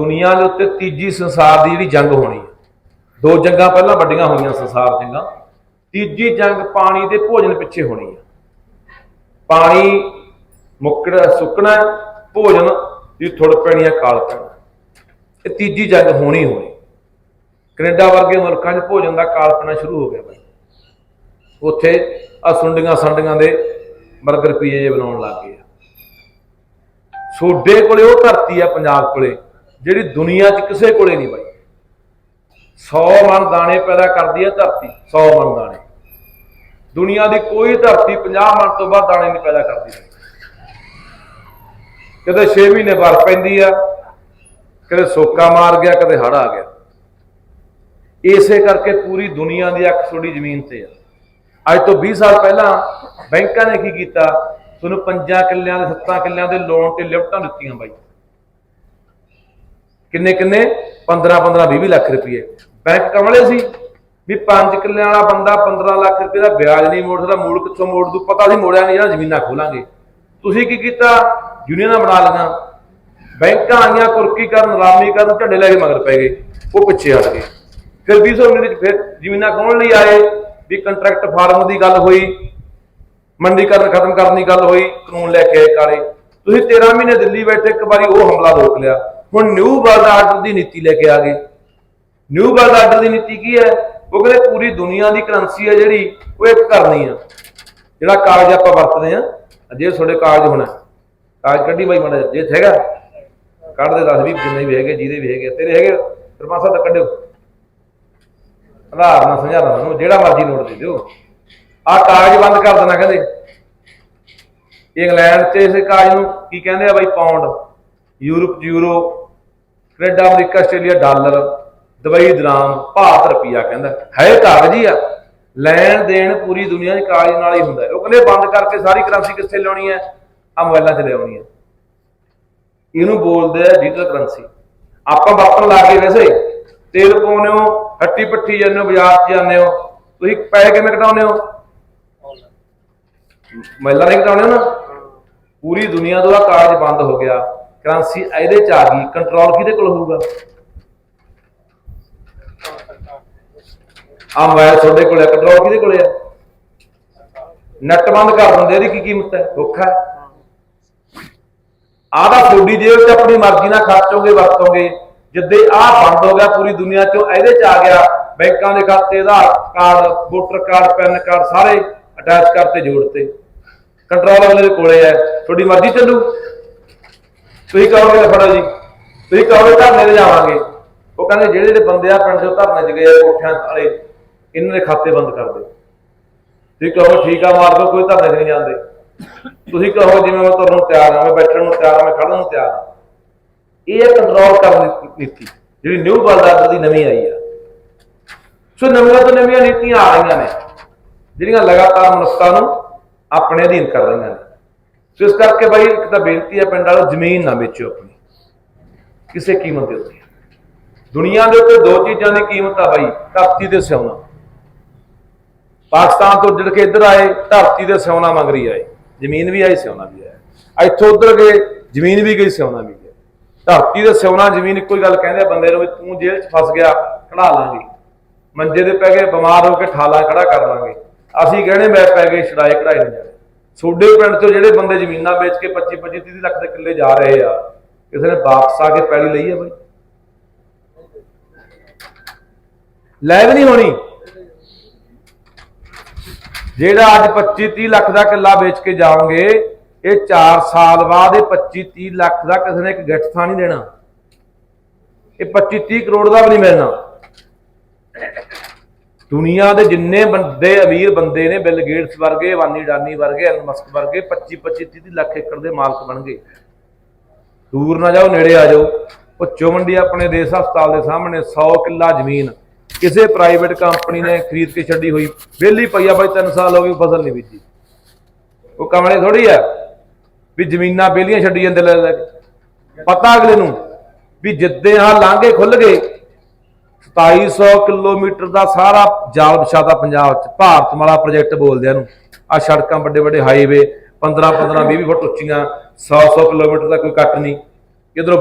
ਦੁਨੀਆ ਦੇ ਉੱਤੇ ਤੀਜੀ ਸੰਸਾਰ ਦੀ ਜਿਹੜੀ ਜੰਗ ਹੋਣੀ ਹੈ। ਦੋ ਜੰਗਾਂ ਪਹਿਲਾਂ ਵੱਡੀਆਂ ਹੋਈਆਂ ਸੰਸਾਰ ਦੀਆਂ ਤੀਜੀ ਜੰਗ ਪਾਣੀ ਦੇ ਭੋਜਨ ਪਿੱਛੇ ਹੋਣੀ ਹੈ। ਪਾਣੀ ਮੁੱਕਣਾ, ਸੁੱਕਣਾ ਭੋਜਨ ਦੀ ਥੁੜ ਪੈਣੀ ਹੈ, ਕਾਲ ਪੈਣਾ ਇਹ ਤੀਜੀ ਜੰਗ ਹੋਣੀ ਹੋਣੀ। ਕੈਨੇਡਾ ਵਰਗੇ ਮੁਲਕਾਂ 'ਚ ਭੋਜਨ ਦਾ ਕਾਲ ਪੈਣਾ ਸ਼ੁਰੂ ਹੋ ਗਿਆ ਬਾਈ। ਉੱਥੇ ਆ ਸੁੰਡੀਆਂ ਸੰਡੀਆਂ ਦੇ 버ਗਰ ਪੀਏ ਜੇ ਬਣਾਉਣ ਲੱਗ ਗਏ ਆ। ਸੋਡੇ ਕੋਲੇ ਉਹ ਧਰਤੀ ਆ, ਪੰਜਾਬ ਕੋਲੇ। ਜਿਹੜੀ ਦੁਨੀਆ 'ਚ ਕਿਸੇ ਕੋਲੇ ਨਹੀਂ ਬਾਈ। 100 ਮਣ ਦਾਣੇ ਪੈਦਾ ਕਰਦੀ ਹੈ ਧਰਤੀ 100 ਮਣ ਦਾਣੇ। ਦੁਨੀਆ ਦੀ ਕੋਈ ਧਰਤੀ 50 ਮਣ ਤੋਂ ਵੱਧ ਦਾਣੇ ਨਹੀਂ ਪੈਦਾ ਕਰਦੀ ਕਦੇ 6 ਮਹੀਨੇ ਬਰਫ਼ ਪੈਂਦੀ ਆ, ਕਦੇ ਸੋਕਾ ਮਾਰ ਗਿਆ, ਕਦੇ ਹੜ ਆ ਗਿਆ। ਇਸੇ ਕਰਕੇ ਪੂਰੀ ਦੁਨੀਆ ਦੀ ਅੱਖ ਤੁਹਾਡੀ ਜ਼ਮੀਨ ਤੇ ਆ। ਅੱਜ ਤੋਂ 20 ਸਾਲ ਪਹਿਲਾਂ ਬੈਂਕਾਂ ਨੇ ਕੀ ਕੀਤਾ? ਤੁਹਾਨੂੰ ਪੰਜਾਂ ਕਿੱਲਿਆਂ ਦੇ, ਸੱਤਾਂ ਕਿੱਲਿਆਂ ਦੇ ਲੋਨ ਤੇ ਲਿਫਟਾਂ ਦਿੱਤੀਆਂ ਬਾਈ। ਕਿੰਨੇ ਕਿੰਨੇ? 15 15 20 ਲੱਖ ਰੁਪਏ। ਬੈਂਕ ਕਮਲੇ ਸੀ। ਵੀ 5 ਕਿੱਲਿਆਂ ਵਾਲਾ ਬੰਦਾ 15 ਲੱਖ ਰੁਪਏ ਦਾ ਵਿਆਜ ਨਹੀਂ ਮੋੜ ਸਕਦਾ, ਮੂਲ ਕਿੱਥੋਂ ਮੋੜ ਦੂ? ਪਤਾ ਸੀ ਮੋੜਿਆ ਨਹੀਂ ਜਿਹੜਾ ਜ਼ਮੀਨਾਂ ਖੋਲਾਂਗੇ। ਤੁਸੀਂ ਕੀ ਕੀਤਾ? ਯੂਨੀਅਨਾਂ ਬਣਾ ਲਈਆਂ। ਬੈਂਕਾਂ ਆਈਆਂ ਕੁਰਕੀ ਕਰਨ, ਰਾਮੀ ਕਰਨ, ਝੰਡੇ ਲੈ ਕੇ ਮਗਰ ਪੈ ਗਏ। ਉਹ ਪਿੱਛੇ ਹਟ ਗਏ। ਫਿਰ 2019 ਵਿੱਚ ਫਿਰ ਜ਼ਮੀਨਾਂ ਖੋਲਣ ਲਈ ਆਏ। ਵੀ ਕੰਟਰੈਕਟ ਫਾਰਮ ਦੀ ਗੱਲ ਹੋਈ। ਮੰਡੀਕਰਨ ਖਤਮ ਕਰਨ ਦੀ ਗੱਲ ਹੋਈ। ਕਾਨੂੰਨ ਲੈ ਕੇ ਆਏ ਕਾਲੇ। ਤੁਸੀਂ 13 ਮਹੀਨੇ ਦਿੱਲੀ ਬੈਠੇ, ਇੱਕ ਵਾਰੀ ਉਹ ਹਮਲਾ ਰੋਕ ਲਿਆ। ਹੁਣ ਨਿਊ ਵਰਲਡ ਆਰਡਰ ਦੀ ਨੀਤੀ ਲੈ ਕੇ ਆ ਗਏ। ਨਿਊ ਵਰਲਡ ਆਰਡਰ ਦੀ ਨੀਤੀ ਕੀ ਹੈ? ਉਹ ਕਹਿੰਦੇ ਪੂਰੀ ਦੁਨੀਆ ਦੀ ਕਰੰਸੀ ਹੈ ਜਿਹੜੀ, ਉਹ ਇੱਕ ਕਰਨੀ ਆ। ਜਿਹੜਾ ਕਾਗਜ਼ ਆਪਾਂ ਵਰਤਦੇ ਆ ਜੇ ਤੁਹਾਡੇ ਕਾਗਜ਼ ਹੋਣਾ। ਕਾਗਜ਼ ਕੱਢੀ ਬਾਈ ਮਾੜਾ ਜੇ ਹੈਗਾ, ਕੱਢ ਦੇ 10 20 ਜਿੰਨੇ ਵੀ ਹੈਗੇ, ਜਿਹਦੇ ਵੀ ਹੈਗੇ, ਤੇਰੇ ਹੈਗੇ ਸਰਪੰਚ ਤਾਂ ਕੱਢਿਓ। ਆਧਾਰ ਨਾਲ ਸਮਝਾਣਾ ਤੁਹਾਨੂੰ ਜਿਹੜਾ ਮਰਜ਼ੀ ਨੋਟ ਦੇ ਦਿਓ। ਆਹ ਕਾਗਜ਼ ਬੰਦ ਕਰ ਦੇਣਾ ਕਹਿੰਦੇ। ਇੰਗਲੈਂਡ 'ਚ ਇਸ ਕਾਗਜ਼ ਨੂੰ ਕੀ ਕਹਿੰਦੇ ਆ ਬਾਈ ਪਾਉਂਡ ਯੂਰਪ 'ਚ euro Canada America Australia dollar Dubai ਦਰਾਮ Bharat ਰੁਪਈਆ ਕਹਿੰਦਾ। ਹੈ ਕਾਗਜ਼ ਆ। ਲੈਣ ਦੇਣ ਪੂਰੀ ਦੁਨੀਆ 'ਚ ਕਾਗਜ਼ ਨਾਲ ਹੀ ਹੁੰਦਾ। ਉਹ ਕਹਿੰਦੇ ਬੰਦ ਕਰਕੇ ਸਾਰੀ ਕਰੰਸੀ ਕਿੱਥੇ ਲਿਆਉਣੀ ਹੈ? ਆ ਮੋਬਾਈਲਾਂ 'ਚ ਲਿਆਉਣੀ ਹੈ। ਇਹਨੂੰ ਬੋਲਦੇ ਆ ਡਿਜੀਟਲ ਕਰੰਸੀ ਆਪਾਂ ਵਰਤਣ ਲੱਗ ਗਏ ਵੈਸੇ। ਤੇਲ ਪਾਉਂਦੇ ਹੋ ਹੱਟੀ ਪੱਟੀ ਜਾਂਦੇ ਹੋ ਬਾਜ਼ਾਰ 'ਚ ਜਾਂਦੇ ਹੋ। ਤੁਸੀਂ ਪੈਸੇ ਕਿਵੇਂ ਕਟਾਉਂਦੇ ਹੋ? ਮਹਿਲਾ ਨਹੀਂ ਕਟਾਉਂਦੇ ਹੋ ਨਾ? ਪੂਰੀ ਦੁਨੀਆ ਦਾ ਕਾਗਜ਼ ਬੰਦ ਹੋ ਗਿਆ। ਕਰੰਸੀ ਇਹਦੇ 'ਚ ਆ ਗਈ ਕੰਟਰੋਲ ਕਿਹਦੇ ਕੋਲ ਹੋਊਗਾ? ਆ ਮੋਬਾਈਲ ਤੁਹਾਡੇ ਕੋਲ ਹੈ ਕੰਟਰੋਲ ਕਿਹਦੇ ਕੋਲ ਹੈ ਨੈਟ ਬੰਦ ਕਰ ਦਿੰਦੇ, ਇਹਦੀ ਕੀ ਕੀਮਤ ਹੈ? ਦੁੱਖ ਹੈ। ਤੁਹਾਡੀ ਜੇਬ 'ਚ ਆਪਣੀ ਮਰਜ਼ੀ ਨਾਲ ਖਰਚੋਗੇ, ਵਰਤੋਗੇ। ਜਿੱਦੇ ਆਹ ਬੰਦ ਹੋ ਗਿਆ ਪੂਰੀ ਦੁਨੀਆ 'ਚੋਂ, ਇਹਦੇ 'ਚ ਆ ਗਿਆ ਬੈਂਕਾਂ ਦੇ ਖਾਤੇ, Aadhaar card, voter card, PAN card ਸਾਰੇ ਅਟੈਚ ਕਰਤੇ, ਜੋੜਤੇ। ਕੰਟਰੋਲ ਅਗਲੇ ਦੇ ਕੋਲੇ ਹੈ। ਤੁਹਾਡੀ ਮਰਜ਼ੀ ਚੱਲੂ। ਤੁਸੀਂ ਕਹੋਗੇ ਲੈ ਫੜੋ ਜੀ। ਤੁਸੀਂ ਕਹੋਗੇ ਧਰਨੇ ਤੇ ਜਾਵਾਂਗੇ। ਉਹ ਕਹਿੰਦੇ ਜਿਹੜੇ ਜਿਹੜੇ ਬੰਦੇ ਆ ਪਿੰਡ ਚੋਂ ਧਰਨੇ 'ਚ ਗਏ ਆ, ਕੋਠਿਆਂ ਵਾਲੇ। ਇਹਨਾਂ ਦੇ ਖਾਤੇ ਬੰਦ ਕਰ ਦਿਓ। ਤੁਸੀਂ ਕਹੋ ਠੀਕ ਆ, ਮਾਰ ਦੋ ਕੋਈ ਧਰਨੇ 'ਚ ਨਹੀਂ ਜਾਂਦੇ। ਤੁਸੀਂ ਕਹੋ ਜਿਵੇਂ ਮੈਂ ਤੁਹਾਨੂੰ ਤਿਆਰ ਹਾਂ ਮੈਂ ਬੈਠਣ ਨੂੰ ਤਿਆਰ ਹਾਂ ਮੈਂ ਖੜਨ ਨੂੰ ਤਿਆਰ ਹਾਂ ਇਹ ਹੈ ਕੰਟਰੋਲ ਕਰਨ ਦੀ ਨੀਤੀ। ਜਿਹੜੀ ਨਿਊ ਵਰਲਡ ਦੀ ਨਵੀਂ ਆਈ ਆ। ਸੋ ਨਵੀਆਂ ਤੋਂ ਨਵੀਆਂ ਨੀਤੀਆਂ ਆ ਰਹੀਆਂ ਨੇ, ਜਿਹੜੀਆਂ ਲਗਾਤਾਰ ਮਨੁੱਖਤਾ ਨੂੰ ਆਪਣੇ ਅਧੀਨ ਕਰ ਰਹੀਆਂ ਨੇ। ਸੋ ਇਸ ਕਰਕੇ ਬਾਈ ਇੱਕ ਤਾਂ ਬੇਨਤੀ ਹੈ ਪਿੰਡ ਵਾਲੋ ਜ਼ਮੀਨ ਨਾ ਵੇਚੋ ਆਪਣੀ। ਕਿਸੇ ਕੀਮਤ ਦੇ ਉੱਤੇ। ਦੁਨੀਆ ਦੇ ਉੱਤੇ ਦੋ ਚੀਜ਼ਾਂ ਦੀ ਕੀਮਤ ਆ ਬਾਈ, ਧਰਤੀ ਤੇ ਸਿਉਣਾ। ਪਾਕਿਸਤਾਨ ਤੋਂ ਉੱਜੜ ਕੇ ਇੱਧਰ ਆਏ, ਧਰਤੀ ਦੇ ਸਿਉਣਾ ਮੰਗ ਰਹੀ ਆਏ ਜ਼ਮੀਨ ਵੀ ਆਈ ਸਿਉਣਾ ਵੀ ਆਇਆ ਇੱਥੋਂ ਉੱਧਰ ਗਏ, ਜ਼ਮੀਨ ਵੀ ਗਈ, ਸਿਉਣਾ ਵੀ ਗਿਆ ਧਰਤੀ ਦੇ ਸਿਉਣਾ, ਜ਼ਮੀਨ ਇੱਕੋ ਹੀ ਗੱਲ ਕਹਿੰਦੇ ਆ ਬੰਦੇ ਨੂੰ ਵੀ ਤੂੰ ਜੇਲ੍ਹ 'ਚ ਫਸ ਗਿਆ, ਕਢਾ ਲਾਂਗੇ। ਮੰਜੇ ਦੇ ਪੈ ਗਏ, ਬਿਮਾਰ ਹੋ ਕੇ ਠਾਲਾ ਖੜਾ ਕਰ ਲਾਂਗੇ। ਅਸੀਂ ਗਹਿਣੇ ਮੈਂ ਪੈ ਗਏ ਛੜਾਏ ਕਢਾਈ ਨਹੀਂ ਜਾਣੇ ਪਿੰਡ ਤੋਂ ਜਿਹੜੇ ਬੰਦੇ ਜ਼ਮੀਨਾਂ ਵੇਚ ਕੇ 25 25 30 ਲੱਖ ਦੇ ਕਿੱਲੇ ਜਾ ਰਹੇ ਆ, ਕਿਸੇ ਨੇ ਵਾਪਸ ਆ ਕੇ ਪੈਲੀ ਲਈ ਆ ਬਾਈ? ਲੈ ਵੀ ਨਹੀਂ ਹੋਣੀ। ਜਿਹੜਾ ਅੱਜ 25 30 ਲੱਖ ਦਾ ਕਿੱਲਾ ਵੇਚ ਕੇ ਜਾਓਗੇ, ਇਹ 4 ਸਾਲ ਬਾਅਦ ਇਹ 25 30 ਲੱਖ ਦਾ ਕਿਸੇ ਨੇ ਇੱਕ ਗਿੱਠ ਥਾਂ ਨਹੀਂ ਦੇਣਾ। ਇਹ 25 30 ਕਰੋੜ ਦਾ ਵੀ ਨਹੀਂ ਮਿਲਣਾ। ਦੁਨੀਆ ਦੇ ਜਿੰਨੇ ਬੰਦੇ ਅਮੀਰ ਬੰਦੇ ਨੇ, ਬਿਲ ਗੇਟਸ ਵਰਗੇ ਵਾਨੀ ਡਾਨੀ ਵਰਗੇ ਐਲਨ ਮਸਕ ਵਰਗੇ 25 25 30 ਲੱਖ ਏਕੜ ਦੇ ਮਾਲਕ ਬਣ ਗਏ। ਦੂਰ ਨਾ ਜਾਓ, ਨੇੜੇ ਆ ਜਾਓ। ਉਹ ਮੰਡੀ ਆਪਣੇ ਦੇਸ਼ ਹਸਪਤਾਲ ਦੇ ਸਾਹਮਣੇ 100 ਕਿੱਲਾ ਜ਼ਮੀਨ। ਕਿਸੇ ਪ੍ਰਾਈਵੇਟ ਕੰਪਨੀ ਨੇ ਖਰੀਦ ਕੇ ਛੱਡੀ ਹੋਈ। ਵਿਹਲੀ ਪਈ ਆ ਬਾਈ 3 ਸਾਲ ਹੋ ਗਏ, ਫਸਲ ਨਹੀਂ ਬੀਜੀ। ਉਹ ਕਮਲੇ ਥੋੜੀ ਆ ਵੀ ਜ਼ਮੀਨਾਂ ਵਿਹਲੀਆਂ ਛੱਡੀ ਜਾਂਦੇ ਲੈ ਲੈ ਪਤਾ ਅਗਲੇ ਨੂੰ ਵੀ ਜਿੱਦੇ ਆ ਲਾਂਘੇ ਖੁੱਲ ਗਏ 2700 ਕਿਲੋਮੀਟਰ ਦਾ ਸਾਰਾ ਜਾਲ ਵਿਛਾਦਾ ਪੰਜਾਬ ਚ। ਭਾਰਤਮਾਲਾ ਪ੍ਰੋਜੈਕਟ ਬੋਲਦੇ ਆ ਨੂੰ। ਆ ਸੜਕਾਂ ਵੱਡੇ ਵੱਡੇ ਹਾਈਵੇ 15 15 20 20 ਫੁੱਟ ਉੱਚੀਆਂ 100 100 ਕਿਲੋਮੀਟਰ ਦਾ ਕੋਈ ਕੱਟ ਨਹੀਂ। ਇਧਰੋਂ